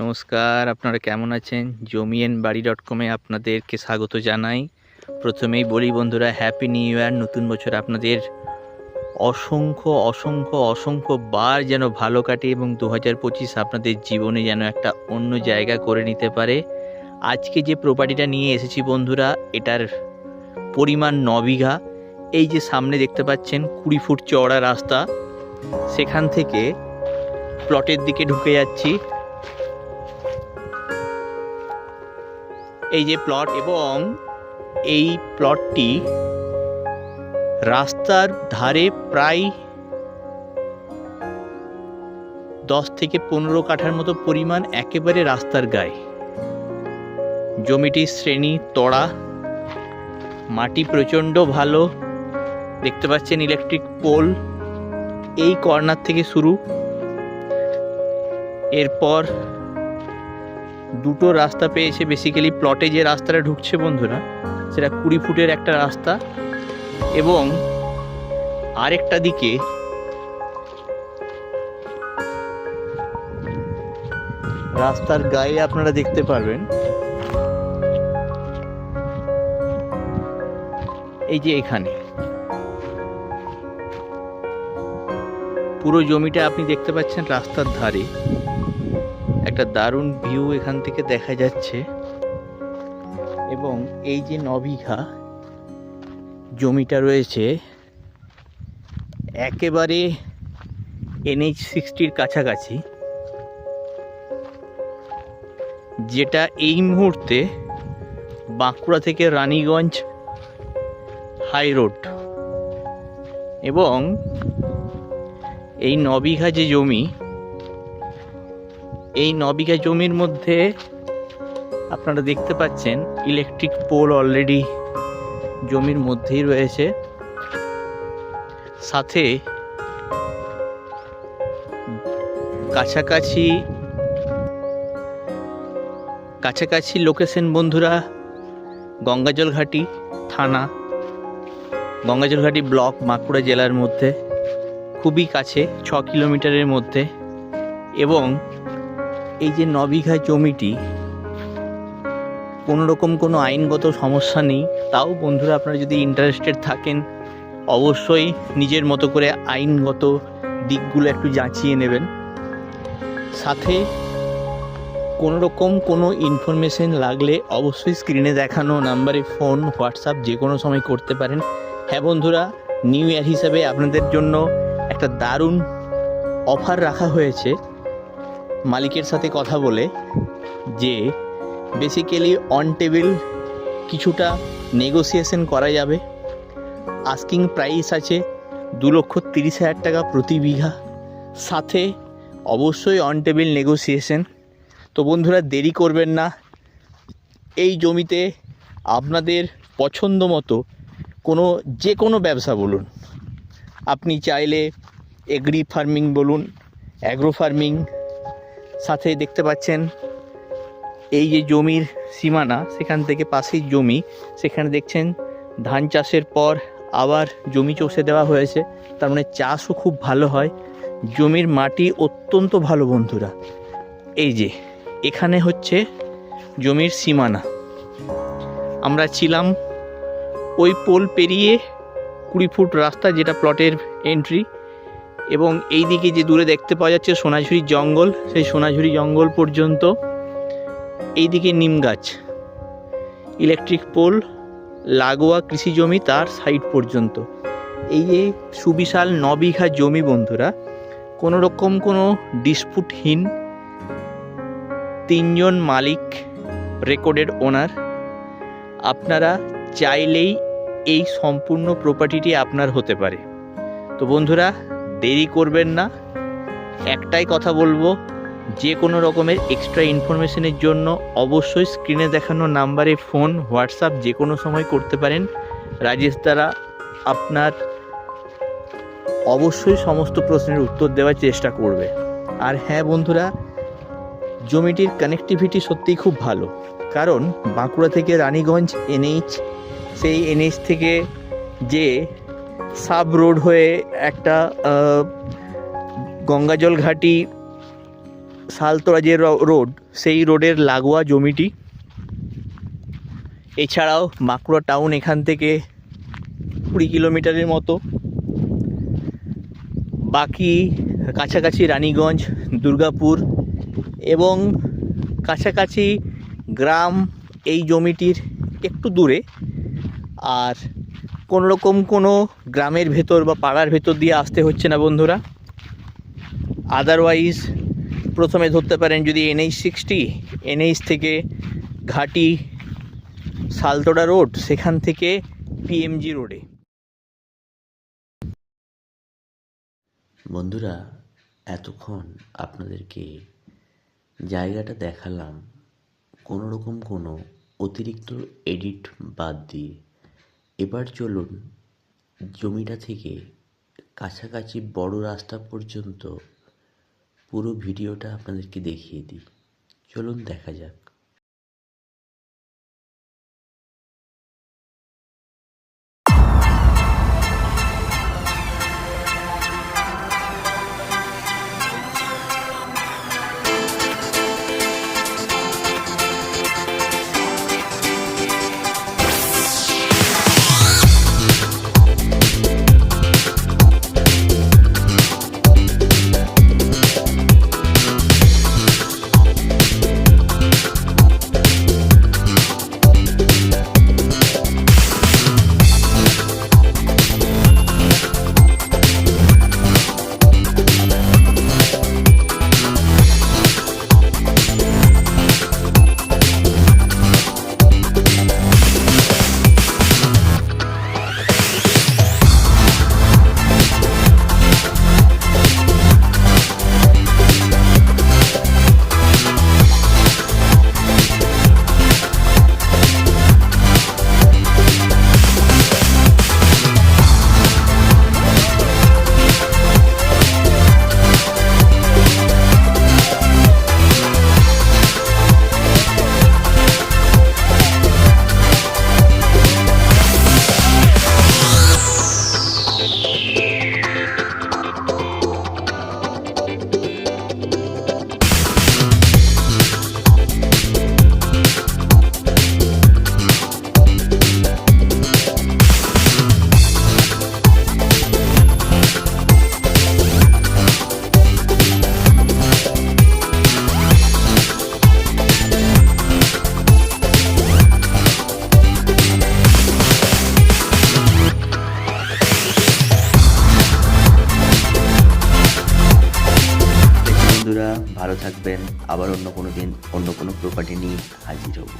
নমস্কার, আপনারা কেমন আছেন? জমি এন বাড়ি ডট কমে আপনাদেরকে স্বাগত জানাই। প্রথমেই বলি বন্ধুরা হ্যাপি নিউ ইয়ার নতুন বছর আপনাদের। অসংখ্য অসংখ্য অসংখ্য বার যেন ভালো কাটে এবং দু হাজার পঁচিশ আপনাদের জীবনে যেন একটা অন্য জায়গা করে নিতে পারে। আজকে যে প্রপার্টিটা নিয়ে এসেছি বন্ধুরা, এটার পরিমাণ ন বিঘা। এই যে সামনে দেখতে পাচ্ছেন, কুড়ি ফুট চওড়া রাস্তা। সেখান থেকে প্লটের দিকে ঢুকে যাচ্ছি। এই যে প্লট এবং এই প্লটটি রাস্তার ধারে প্রায় দশ থেকে পনেরো কাঠার মতো পরিমাণ একেবারে রাস্তার গায়ে। জমিটির শ্রেণি তড়া মাটি প্রচণ্ড ভালো, দেখতে পাচ্ছেন ইলেকট্রিক পোল এই কর্নার থেকে শুরু। এরপর দুটো রাস্তা পেয়েছে বেসিক্যালি প্লটে যে রাস্তাটা ঢুকছে বন্ধুরা, সেটা কুড়ি ফুটের একটা রাস্তা এবং আরেকটা দিকে রাস্তার গায়ে আপনারা দেখতে পারবেন। এই যে এখানে। পুরো জমিটা আপনি দেখতে পাচ্ছেন রাস্তার ধারে। একটা দারুণ ভিউ এখান থেকে দেখা যাচ্ছে। এবং এই যে নবিঘা, জমিটা রয়েছে একেবারে এনএইচ সিক্সটির কাছাকাছি। যেটা এই মুহূর্তে বাঁকুড়া থেকে রানীগঞ্জ হাই রোড। এবং এই নবিঘা যে জমি এই নবিঘা জমির মধ্যে আপনারা দেখতে পাচ্ছেন ইলেকট্রিক পোল অলরেডি জমির মধ্যেই রয়েছে। সাথে কাছাকাছি কাছাকাছি লোকেশন বন্ধুরা গঙ্গাজল ঘাটি থানা। গঙ্গাজল ঘাটি ব্লক বাঁকুড়া জেলার মধ্যে, খুবই কাছে, ছ কিলোমিটারের মধ্যে এবং এই যে নবিঘা জমিটি, কোনো রকম কোনো আইনগত সমস্যা নেই। তাও বন্ধুরা আপনারা যদি ইন্টারেস্টেড থাকেন, অবশ্যই নিজের মতো করে আইনগত দিকগুলো একটু যাচিয়ে নেবেন। সাথে কোনো রকম কোনো ইনফরমেশন লাগলে অবশ্যই স্ক্রিনে দেখানো নাম্বারে ফোন হোয়াটসঅ্যাপ যে কোনো সময় করতে পারেন। হ্যাঁ বন্ধুরা নিউ ইয়ার হিসাবে আপনাদের জন্য একটা দারুণ অফার রাখা হয়েছে। মালিকের সাথে কথা বলে যে বেসিক্যালি অন টেবিল কিছুটা নেগোসিয়েশন করা যাবে। আস্কিং প্রাইস আছে দু লক্ষ তিরিশ হাজার টাকা প্রতি বিঘা। সাথে অবশ্যই অন টেবিল নেগোসিয়েশন তো বন্ধুরা, দেরি করবেন না। এই জমিতে আপনাদের পছন্দ মতো কোনো, যে কোনো ব্যবসা বলুন। আপনি চাইলে এগ্রি ফার্মিং বলুন অ্যাগ্রো ফার্মিং সাথে দেখতে পাচ্ছেন এই যে জমির সীমানা, সেখান থেকে পাশেই জমি। সেখানে দেখছেন ধান চাষের পর আবার জমি চষে দেওয়া হয়েছে। তার মানে চাষও খুব ভালো হয়। জমির মাটি অত্যন্ত ভালো বন্ধুরা। এই যে, এখানে হচ্ছে জমির সীমানা। আমরা ছিলাম ওই পোল পেরিয়ে কুড়ি ফুট রাস্তা, যেটা প্লটের এন্ট্রি এবং এই দিকে যে দূরে দেখতে পাওয়া যাচ্ছে সোনাঝুরি জঙ্গল, সেই সোনাঝুরি জঙ্গল পর্যন্ত এই দিকে নিম গাছ ইলেকট্রিক পোল লাগোয়া কৃষি জমি তার সাইড পর্যন্ত। এই যে সুবিশাল ন বিঘা জমি বন্ধুরা, কোনো রকম কোনো ডিসপুটহীন তিনজন মালিক রেকর্ডেড ওনার আপনারা চাইলেই এই সম্পূর্ণ প্রপার্টিটি আপনার হতে পারে। তো বন্ধুরা দেরি করবেন না। একটাই কথা বলব, যে কোনো রকমের এক্সট্রা ইনফরমেশনের জন্য অবশ্যই স্ক্রিনে দেখানো নাম্বারে ফোন হোয়াটসঅ্যাপ যে কোনো সময় করতে পারেন। রাজেশ দ্বারা আপনার অবশ্যই সমস্ত প্রশ্নের উত্তর দেওয়ার চেষ্টা করবে। আর হ্যাঁ বন্ধুরা, জমিটির কানেক্টিভিটি সত্যিই খুব ভালো। কারণ বাঁকুড়া থেকে রানীগঞ্জ, এনএইচ, সেই এনএইচ থেকে যে সাব রোড হয়ে একটা গঙ্গাজল ঘাটি শালতোড়া যে রোড, সেই রোডের লাগোয়া জমিটি। এছাড়াও মাকুড়া টাউন এখান থেকে কুড়ি কিলোমিটারের মতো। বাকি কাছাকাছি রানীগঞ্জ, দুর্গাপুর এবং কাছাকাছি গ্রাম এই জমিটির একটু দূরে। আর কোনো রকম কোনো গ্রামের ভেতর বা পাড়ার ভেতর দিয়ে আসতে হচ্ছে না, বন্ধুরা। আদারওয়াইজ প্রথমে ধরতে পারেন যদি এনএইচ সিক্সটি এনএইচ থেকে ঘাটি সালতোড়া রোড, সেখান থেকে পিএমজি রোডে। বন্ধুরা, এতক্ষণ আপনাদেরকে জায়গাটা দেখালাম। কোনো রকম কোনো অতিরিক্ত এডিট বাদ দিয়ে এবার চলুন জমিটা থেকে কাছাকাছি বড় রাস্তা পর্যন্ত পুরো ভিডিওটা আপনাদেরকে দেখিয়ে দিই। চলুন দেখা যাক। ভালো থাকবেন। আবার অন্য কোনো দিন অন্য কোনো প্রপার্টি নিয়ে হাজির হব।